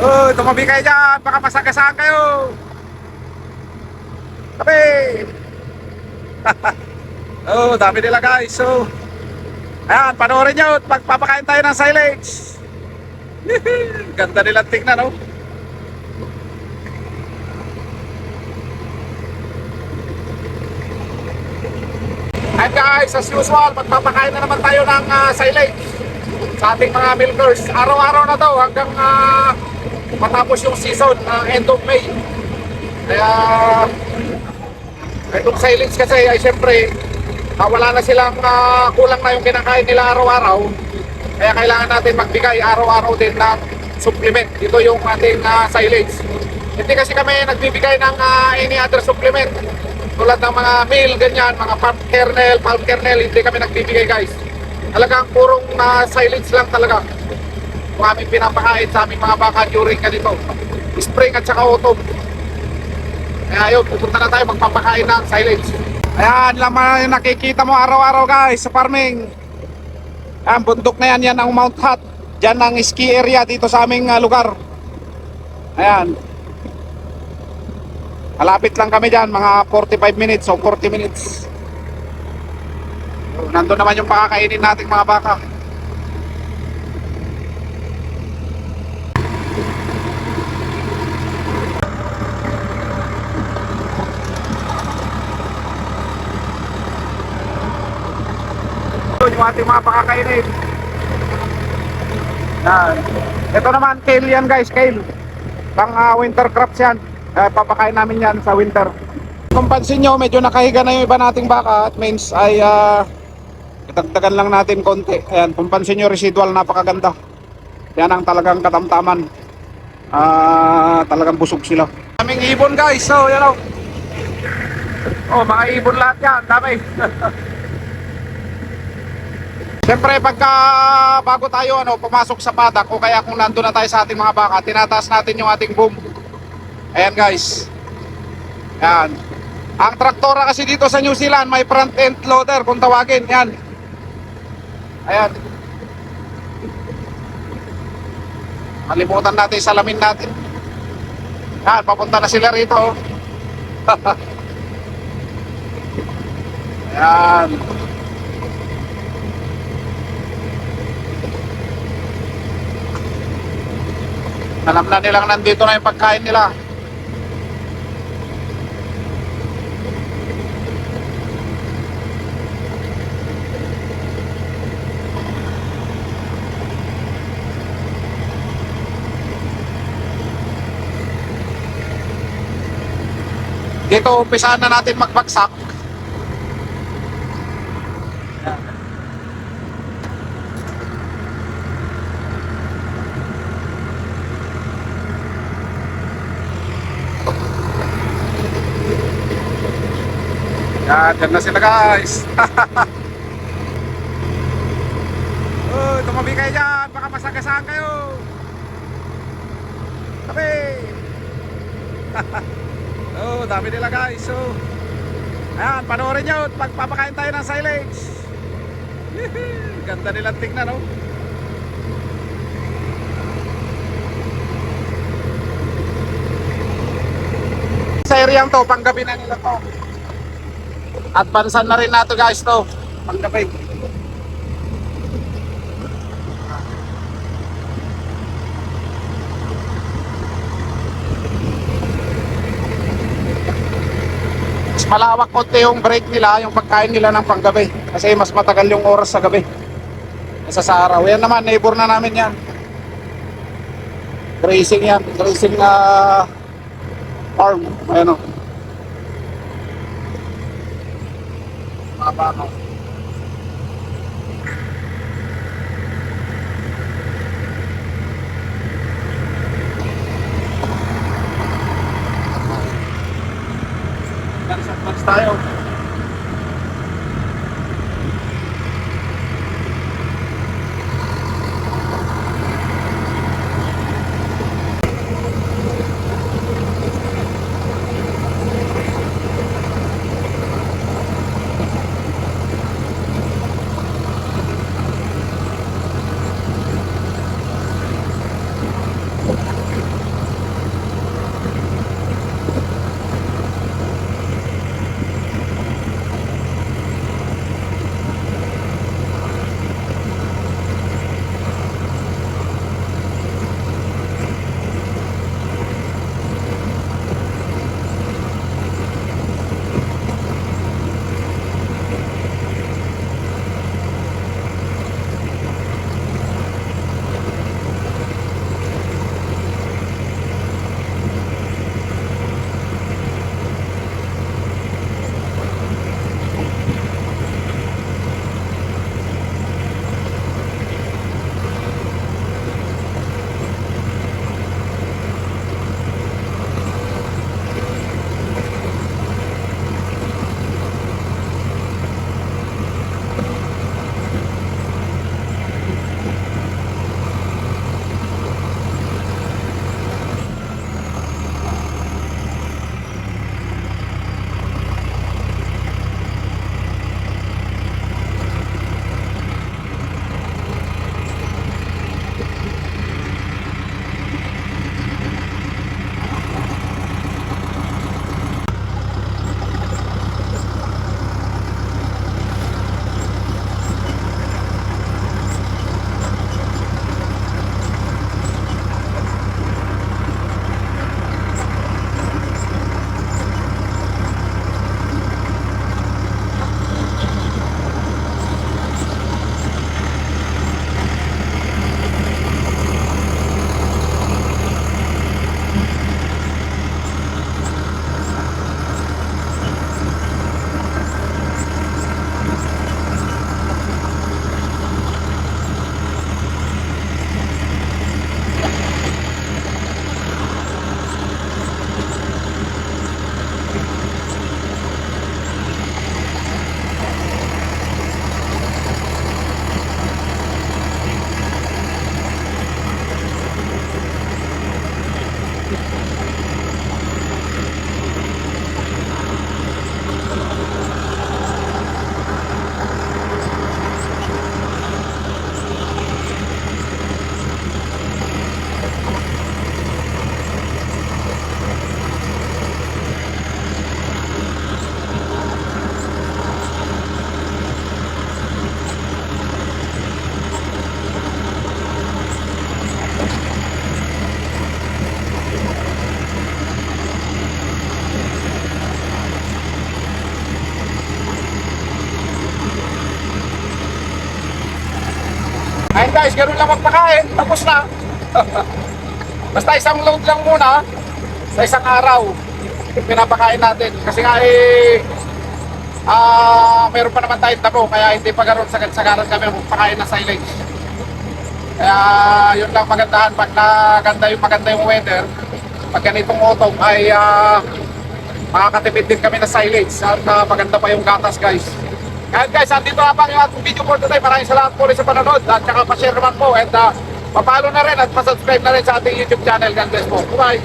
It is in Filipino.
Oh, tumabi kayo dyan. Baka masagasaan kayo. Tabi. oh, dami nila guys. So, ayan, panoorin nyo. Pagpapakain tayo ng silage. Ganda nilang tingnan, oh. And guys, as usual, magpapakain na naman tayo ng ah, silage sa ating mga milkers. Araw-araw na daw hanggang ah, matapos yung season, ah, end of May. Kaya, itong silage kasi ay syempre, ah, wala na silang ah, kulang na yung kinakain nila araw-araw. Kaya kailangan natin magbigay araw-araw din ng supplement. Ito yung ating ah, silage. Hindi kasi kami nagbibigay ng ah, any other supplement. Tulad ng mga meal, ganyan, mga palm kernel, palm kernel, hindi kami nagbibigay guys. Talagang purong ah, silage lang talaga. Kung aming pinapakain sa aming mga baka during ganito. Spring at saka autumn. Kaya yun, pupunta na tayo magpapakain ng silage. Ayan, laman yung nakikita mo araw-araw guys sa farming. Ayan, bundok na yan, yan ang Mount Hot. Diyan ang ski area dito sa aming ah, lugar. Ayan. Malapit lang kami dyan, mga 45 minutes o 40 minutes. Nandun naman yung pakakainin nating mga baka. Ito yung ating mga pakakainin. Yan. Ito naman, kale yan guys, kale. Pang ah, winter crops yan. Eh, papakain namin yan sa winter. Kung pansin nyo, medyo nakahiga na yung iba nating baka at means ay uh, dagdagan lang natin konti. Ayan, kung pansin nyo, residual napakaganda. Yan ang talagang katamtaman. Ah, talagang busog sila. Daming ibon guys, so yan o. Oh, mga ibon lahat yan, dami. Siyempre pagka bago tayo ano, pumasok sa padak o kaya kung nandun na tayo sa ating mga baka, tinataas natin yung ating boom. Ayan guys. Ayan. Ang traktora kasi dito sa New Zealand may front end loader kung tawagin. Yan. Ayan. Malimutan natin salamin natin. Yan, papunta na sila rito. Ayan. Alam na nilang nandito na yung pagkain nila. Dito umpisahan na natin magbagsak. Yan, dyan na sila guys. oh, tumabi kayo dyan. Baka masagasaan kayo. Tabi. oh, dami nila guys. So, ayan, panoorin nyo. Pagpapakain tayo ng silage. Ganda nilang tingnan, oh. Sa area to, panggabi na nila to. At pansan na rin nato guys to. Panggabi. Mas malawak konti yung break nila, yung pagkain nila ng panggabi. Kasi mas matagal yung oras sa gabi. Kesa sa araw. Yan naman, neighbor na namin yan. Grazing yan. Grazing na farm. Ayan o. Baka. Advance tayo. Guys, ganun lang magpakain. Tapos na. Basta isang load lang muna sa isang araw pinapakain natin. Kasi nga eh, ah meron pa naman tayong tabo kaya hindi pa ganoon sagad-sagaran kami magpakain ng silage. Kaya yun lang magandahan pag naganda yung maganda yung weather. Pag ganitong autumn ay ah, makakatipid din kami ng silage at ah, maganda pa yung gatas guys. Kaya guys, andito na pa yung ating video for today. Maraming salamat po rin sa panonood at saka pa-share naman po and uh, papalo na rin at pa-subscribe na rin sa ating YouTube channel. God bless po. Bye!